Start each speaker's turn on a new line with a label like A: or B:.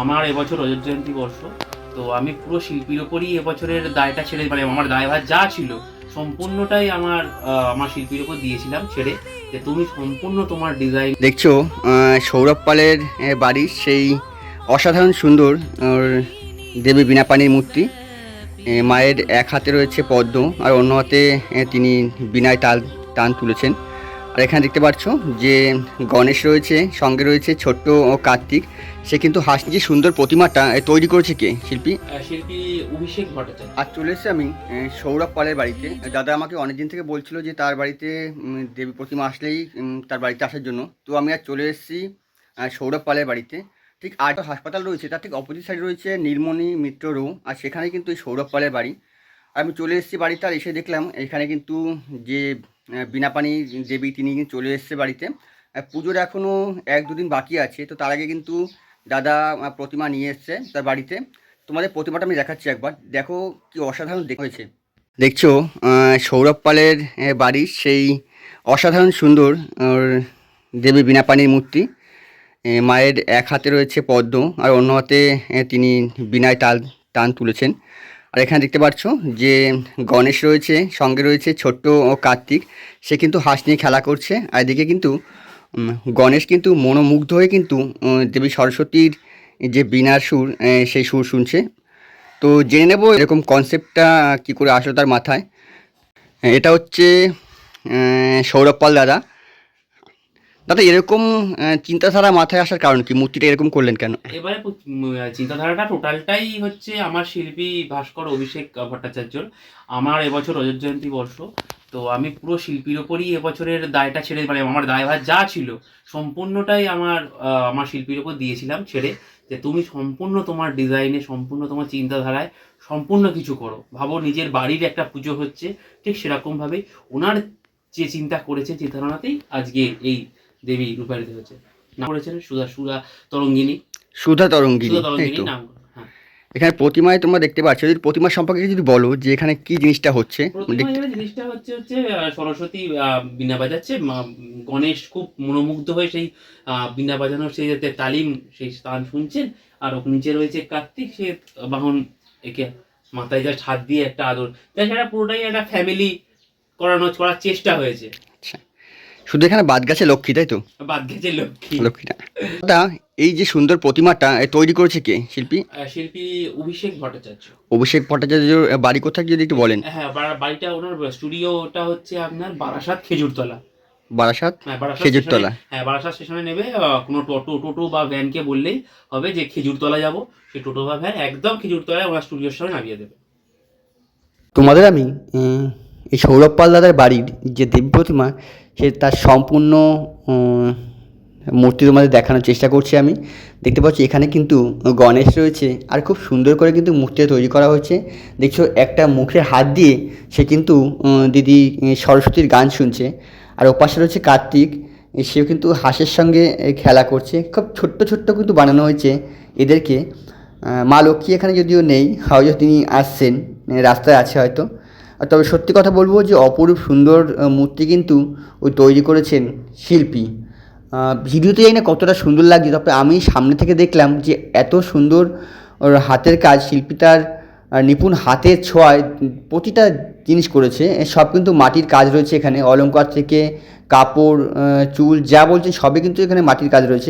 A: আমার এবছর রজত জয়ন্তী বর্ষ, তো আমি পুরো শিল্পীর ওপরই এবছরের দায়টা ছেড়ে মানে আমার দায়ভার যা ছিল, সম্পূর্ণটাই আমার আমার শিল্পীর ওপর দিয়েছিলাম ছেড়ে। যে তুমি সম্পূর্ণ তোমার ডিজাইন
B: দেখছ সৌরভ পালের বাড়ির সেই অসাধারণ সুন্দর দেবী বিনা পানির মূর্তি মায়ের এক হাতে রয়েছে পদ্ম, আর অন্য হাতে তিনি বিনায় তাল টান তুলেছেন। আর এখানে দেখতে পাচ্ছ যে গণেশ রয়েছে সঙ্গে রয়েছে ছোট্ট ও কার্তিক। সে কিন্তু হাসি যে সুন্দর প্রতিমাটা তৈরি করেছে কে শিল্পী?
A: শিল্পী অভিষেক ভট্টাচার্য।
B: আজ চলে এসেছি আমি সৌরভ পালের বাড়িতে। দাদা আমাকে অনেকদিন থেকে বলছিল যে তার বাড়িতে দেবী প্রতিমা আসলেই তার বাড়িতে আসার জন্য। তো আমি আর চলে এসেছি সৌরভ পালের বাড়িতে। ঠিক আর হাসপাতাল রয়েছে তার ঠিক অপোজিট সাইড রয়েছে নীলমণি মিত্র রো আর সেখানে কিন্তু এই সৌরভ পালের বাড়ি। আর আমি চলে এসেছি বাড়িতে আর এসে দেখলাম এখানে কিন্তু যে বিনা পানি দেবী তিনি চলে এসেছে বাড়িতে। পুজোর এখনও এক দুদিন বাকি আছে, তো তার আগে কিন্তু দাদা প্রতিমা নিয়ে এসছে তার বাড়িতে। তোমাদের প্রতিমাটা আমি দেখাচ্ছি একবার। দেখো কি অসাধারণ হয়েছে। দেখছ সৌরভ পালের বাড়ির সেই অসাধারণ সুন্দর দেবী বিনা পানির মূর্তি। মায়ের এক হাতে রয়েছে পদ্ম, আর অন্য হাতে তিনি বিনায় তাল, টান তুলেছেন। আর এখানে দেখতে পাচ্ছ যে গণেশ রয়েছে, সঙ্গে রয়েছে ছোট্ট ও কার্তিক। সে কিন্তু হাঁস নিয়ে খেলা করছে। আর এদিকে কিন্তু গণেশ কিন্তু মনোমুগ্ধ হয়ে কিন্তু দেবী সরস্বতীর যে বিনার সুর সেই সুর শুনছে। তো জেনে নেব এরকম কনসেপ্টটা কি করে আসলো তার মাথায়। এটা হচ্ছে সৌরভ পাল দাদা। দাদা, এরকম চিন্তাধারা মাথায় আসার কারণ কি? মূর্তিটা এরকম করলেন কেন?
A: এবারে চিন্তাধারাটা টোটালটাই হচ্ছে আমার শিল্পী ভাস্কর অভিষেক ভট্টাচার্যর। আমার এবছর রজত জয়ন্তী বর্ষ। তো আমি পুরো শিল্পীর ওপরই এবছরের দায়টা ছেড়ে মানে আমার দায়ভার যা ছিল, সম্পূর্ণটাই আমার আমার শিল্পীর ওপর দিয়েছিলাম ছেড়ে, যে তুমি সম্পূর্ণ তোমার ডিজাইনে, সম্পূর্ণ তোমার চিন্তাধারায় সম্পূর্ণ কিছু করো। ভাবো নিজের বাড়ির একটা পুজো হচ্ছে, ঠিক সেরকমভাবেই। ওনার যে চিন্তা করেছেন চিন্তাধারণাতেই আজকে এই দেবী রূপায়িত হয়েছে। নাম করেছেন সুধা সুধা তরঙ্গিনী।
B: সুধা তরঙ্গিনী
A: সুধা তরঙ্গিনী নাম হ্যাঁ।
B: এখানে প্রতিমায় তোমরা দেখতে পাচ্ছ যদি প্রতিমা সম্পর্কে যদি বলো যে এখানে কি জিনিসটা হচ্ছে
A: এখানে জিনিসটা হচ্ছে হচ্ছে সরস্বতী বীণা বাজাচ্ছে। গণেশ খুব মনোমুগ্ধ হয়ে সেই বীণা বাজানোর সেই যাতে তালিম সেই স্থান শুনছেন। আর ওর নিচে রয়েছে কার্তিক সে বাহন একে মাথায় যা ছাদ দিয়ে একটা আদর। তাই সেটা পুরোটাই একটা ফ্যামিলি করানো করার চেষ্টা হয়েছে।
B: শুধু এখানে বাদ গাছে লক্ষ্মী তাই তো?
A: বাদ গেছে লক্ষ্মী।
B: লক্ষ্মীটা। দাদা এই যে সুন্দর প্রতিমাটা তৈরি করেছে কে? শিল্পী?
A: আহ, শিল্পী অভিষেক ভট্টাচার্য।
B: অভিষেক ভট্টাচার্যর বাড়ি কোথায় যদি একটু বলেন।
A: হ্যাঁ বাড়িটা ওনার স্টুডিওটা হচ্ছে আপনার বারাসাত খেজুরতলা।
B: বারাসাত
A: হ্যাঁ বারাসাত
B: খেজুরতলা।
A: হ্যাঁ বারাসাত স্টেশনে নেবে কোনো টোটো টোটো বা ভ্যানকে বললেই হবে যে খেজুরতলা যাব। সেই টোটো বা ভ্যান একদম খেজুরতলায় ওনার স্টুডিওর সামনে নামিয়ে দেবে।
B: তোমাদের আমি এই সৌরভ পাল দাদার বাড়ির যে দেবী প্রতিমা, সে তার সম্পূর্ণ মূর্তি তোমাদের দেখানোর চেষ্টা করছি আমি। দেখতে পাচ্ছি এখানে কিন্তু গণেশ রয়েছে আর খুব সুন্দর করে কিন্তু মূর্তিটা তৈরি করা হয়েছে। দেখছ একটা মুখে হাত দিয়ে সে কিন্তু দিদি সরস্বতীর গান শুনছে। আর ওপাশে রয়েছে কার্তিক সেও কিন্তু হাঁসের সঙ্গে খেলা করছে। খুব ছোট্ট ছোট্ট কিন্তু বানানো হয়েছে এদেরকে। মা লক্ষ্মী এখানে যদিও নেই, হয়তো তিনি আসছেন রাস্তায় আছে হয়তো। তবে সত্যি কথা বলব যে অপরূপ সুন্দর মূর্তি কিন্তু ওই তৈরি করেছেন শিল্পী। ভিডিওতে জানি না কতটা সুন্দর লাগছে, তবে আমি সামনে থেকে দেখলাম যে এত সুন্দর, ওর হাতের কাজ শিল্পী তার নিপুণ হাতের ছোঁয়ায় প্রতিটা জিনিস করেছে। সব কিন্তু মাটির কাজ রয়েছে এখানে, অলংকার থেকে, কাপড় চুল যা বলছে সবই কিন্তু এখানে মাটির কাজ রয়েছে।